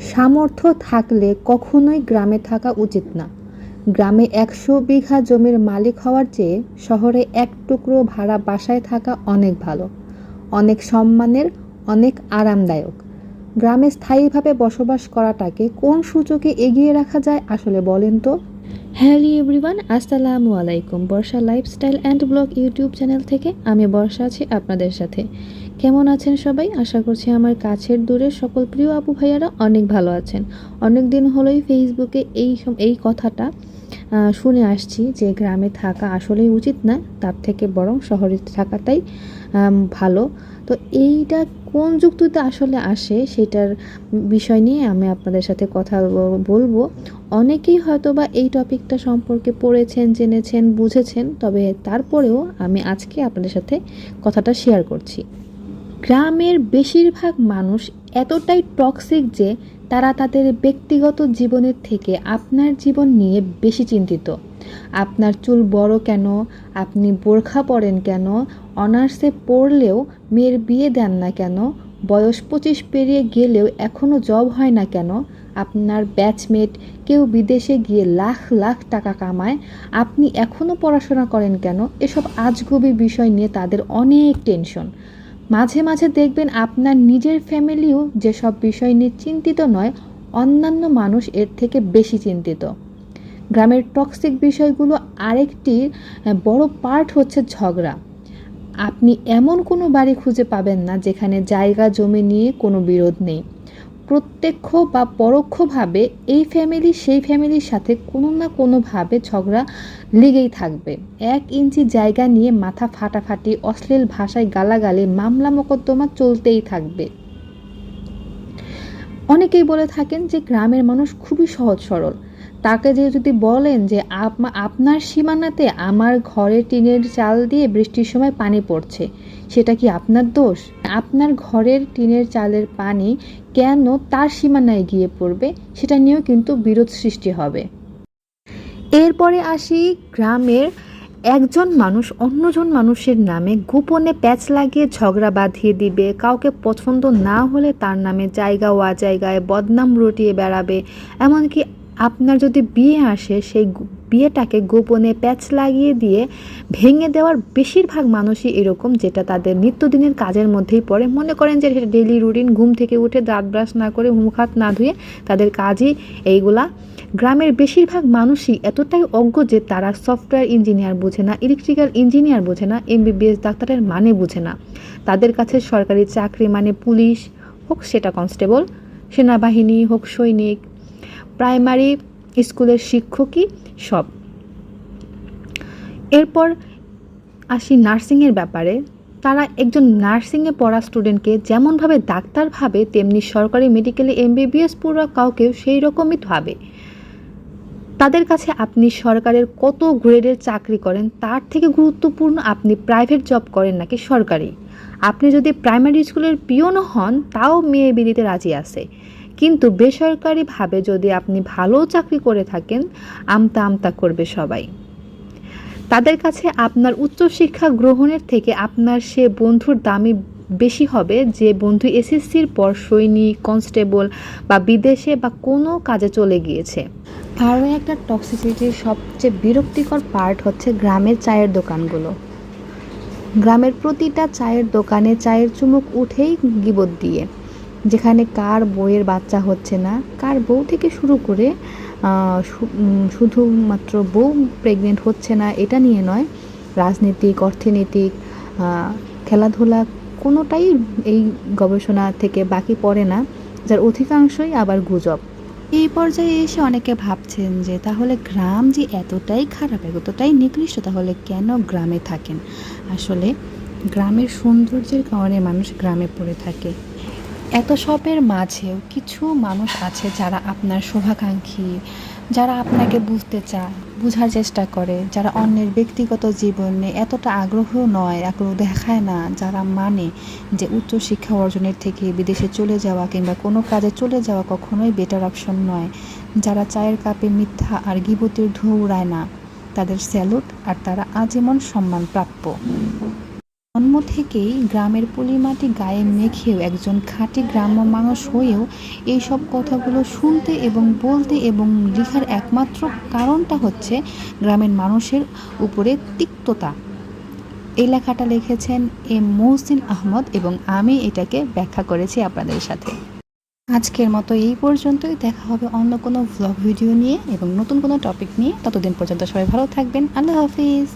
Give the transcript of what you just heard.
সামর্থ্য থাকলে কখনোই গ্রামে থাকা উচিত না। গ্রামে একশো বিঘা জমির মালিক হওয়ার চেয়ে শহরে এক টুকরো ভাড়া বাসায় থাকা অনেক ভালো। অনেক সম্মানের, অনেক আরামদায়ক। গ্রামে স্থায়ীভাবে বসবাস করাটাকে কোন সূচকে এগিয়ে রাখা যায় আসলে বলেন তো? হ্যালো এভরিওয়ান, আসসালামু আলাইকুম। Barsha lifestyle and blog YouTube channel থেকে আমি বর্ষা আছি আপনাদের সাথে। কেমন আছেন সবাই? আশা করছি আমার কাছের দূরের সকল প্রিয় আপু ভাইয়ারা অনেক ভালো আছেন। অনেক দিন হলোই ফেসবুকে এই এই কথাটা শুনে আসছি যে গ্রামে থাকা আসলেই উচিত না, তার থেকে বরং শহরে থাকাটাই ভালো। তো এইটা কোন যুক্তিতে আসলে আসে সেটার বিষয় নিয়ে আমি আপনাদের সাথে কথা বলব অনেকেই হয়তো বা এই টপিকটা সম্পর্কে পড়েছেন, জেনেছেন, বুঝেছেন, তবে তারপরেও আমি আজকে আপনাদের সাথে কথাটা শেয়ার করছি। গ্রামের বেশিরভাগ মানুষ এতটাই টক্সিক যে তারা তাদের ব্যক্তিগত জীবনের থেকে আপনার জীবন নিয়ে বেশি চিন্তিত। আপনার চুল বড় কেন? আপনি বোরখা পরেন কেন? অনার্সে পড়লেও মেয়ের বিয়ে দেন না কেন? বয়স পঁচিশ পেরিয়ে গেলেও এখনও জব হয় না কেন? আপনার ব্যাচমেট কেউ বিদেশে গিয়ে লাখ লাখ টাকা কামায়। আপনি এখনও পড়াশোনা করেন কেন? এসব আজগুবি বিষয় নিয়ে তাদের অনেক টেনশন মাঝে মাঝে দেখবেন আপনার নিজের ফ্যামিলিও যেসব বিষয় নিয়ে চিন্তিত নয়, অন্যান্য মানুষ এর থেকে বেশি চিন্তিত। গ্রামের টক্সিক বিষয়গুলো আরেকটি বড় পার্ট হচ্ছে ঝগড়া। আপনি এমন কোনো বাড়ি খুঁজে পাবেন না যেখানে জায়গা, জমি নিয়ে কোনো বিরোধ নেই। প্রত্যক্ষ বা পরোক্ষভাবে এই ফ্যামিলি সেই ফ্যামিলির সাথে কোনো না কোনোভাবে ঝগড়া লেগেই থাকবে। এক ইঞ্চি জায়গা নিয়ে মাথা ফাটাফাটি, অশ্লীল ভাষায় গালাগালি, মামলা মোকদ্দমা চলতেই থাকবে। অনেকেই বলে থাকেন যে গ্রামের মানুষ খুবই সহজ সরল। তাকে যে যদি বলেন যে আপ- আপনার সীমানাতে আমার ঘরে টিনের চাল দিয়ে বৃষ্টির সময় পানি পড়ছে সেটা কি আপনার দোষ? আপনার ঘরের টিনের চালের পানি কেন তার সীমানায় গিয়ে পড়বে সেটা নিয়েও কিন্তু বিরোধ সৃষ্টি হবে। এরপরে আসি গ্রামের একজন মানুষ অন্যজন মানুষের নামে গোপনে প্যাচ লাগিয়ে ঝগড়া বাঁধিয়ে দিবে। কাউকে পছন্দ না হলে তার নামে জায়গা ওয়া জায়গায় বদনাম রটিয়ে বেড়াবে। এমনকি আপনার যদি বিয়ে আসে, সেই বিয়েটাকে গোপনে প্যাচ লাগিয়ে দিয়ে ভেঙে দেওয়ার বেশিরভাগ মানুষই এরকম যেটা তাদের নিত্যদিনের কাজের মধ্যেই পড়ে। মনে করেন যে সেটা ডেলি রুটিন ঘুম থেকে উঠে দাঁত ব্রাশ না করে মুখ হাত না ধুয়ে তাদের কাজই এইগুলা। গ্রামের বেশিরভাগ মানুষই এতটাই অজ্ঞ যে তারা সফটওয়্যার ইঞ্জিনিয়ার বোঝে না ইলেকট্রিক্যাল ইঞ্জিনিয়ার বোঝে না এমবিবিএস ডাক্তারের মানে বোঝে না। তাদের কাছে সরকারি চাকরি মানে পুলিশ, হোক সেটা কনস্টেবল সেনাবাহিনী, হোক সৈনিক প্রাইমারি স্কুলের শিক্ষকই সব। এরপর আসি নার্সিংয়ের ব্যাপারে। তারা একজন নার্সিংয়ে পড়া স্টুডেন্টকে যেমনভাবে ডাক্তার ভাবে, তেমনি সরকারি মেডিকেলে এমবিবিএস পড়া কাউকেও সেই রকমই ভাবে। তাদের কাছে আপনি সরকারের কত গ্রেডের চাকরি করেন, তার থেকে গুরুত্বপূর্ণ আপনি প্রাইভেট জব করেন নাকি সরকারি? আপনি যদি প্রাইমারি স্কুলের পিওনও হন, তাও মেয়ে বিদিতে রাজি আছে। কিন্তু বেসরকারিভাবে যদি আপনি ভালো চাকরি করে থাকেন, আমতা আমতা করবে সবাই। তাদের কাছে আপনার উচ্চশিক্ষা গ্রহণের থেকে আপনার সে বন্ধুর দামই বেশি হবে, যে বন্ধু এসএসসির পর সৈনিক, কনস্টেবল বা বিদেশে বা কোনো কাজে চলে গিয়েছে। আরও একটা টক্সিসিটির সবচেয়ে বিরক্তিকর পার্ট হচ্ছে গ্রামের চায়ের দোকানগুলো। গ্রামের প্রতিটা চায়ের দোকানে চায়ের চুমুক উঠেই গিবত দিয়ে। যেখানে কার বউয়ের বাচ্চা হচ্ছে না, কার বউ থেকে শুরু করে শুধুমাত্র বউ প্রেগনেন্ট হচ্ছে না, এটা নিয়ে নয়। রাজনীতিক, অর্থনৈতিক খেলাধুলা কোনোটাই এই গবেষণা থেকে বাকি পড়ে না, যার অধিকাংশই আবার গুজব। এই পর্যায়ে এসে অনেকে ভাবছেন যে, তাহলে গ্রাম যে এতটাই খারাপ, এতটাই নিকৃষ্ট, তাহলে কেন গ্রামে থাকেন? আসলে গ্রামের সৌন্দর্যের কারণে মানুষ গ্রামে পড়ে থাকে। এত সবের মাঝেও কিছু মানুষ আছে যারা আপনার শুভাকাঙ্ক্ষী, যারা আপনাকে বুঝতে চায়, বোঝার চেষ্টা করে, যারা অন্যের ব্যক্তিগত জীবনে এতটা আগ্রহ নয় আগ্রহ দেখায় না, যারা মানে যে উচ্চশিক্ষা অর্জনের থেকে বিদেশে চলে যাওয়া কিংবা কোনো কাজে চলে যাওয়া কখনোই বেটার অপশন নয়। যারা চায়ের কাপে মিথ্যা আর গিবতের ধুয়ো উড়ায় না, তাদের স্যালুট আর তারা আজীবন সম্মান প্রাপ্য। জন্ম থেকেই গ্রামের পলিমাটি গায়ে মেখেও একজন খাঁটি গ্রাম্য মানুষ হয়েও এইসব কথাগুলো শুনতে এবং বলতে এবং লেখার একমাত্র কারণটা হচ্ছে গ্রামের মানুষের উপরে তিক্ততা। এই লেখাটা লিখেছেন এম মহসিন আহমদ এবং আমি এটাকে ব্যাখ্যা করেছি আপনাদের সাথে। আজকের মতো এই পর্যন্তই। দেখা হবে অন্য কোনো ভ্লগ ভিডিও নিয়ে এবং নতুন কোনো টপিক নিয়ে। ততদিন পর্যন্ত সবাই ভালো থাকবেন। আল্লাহ হাফিজ।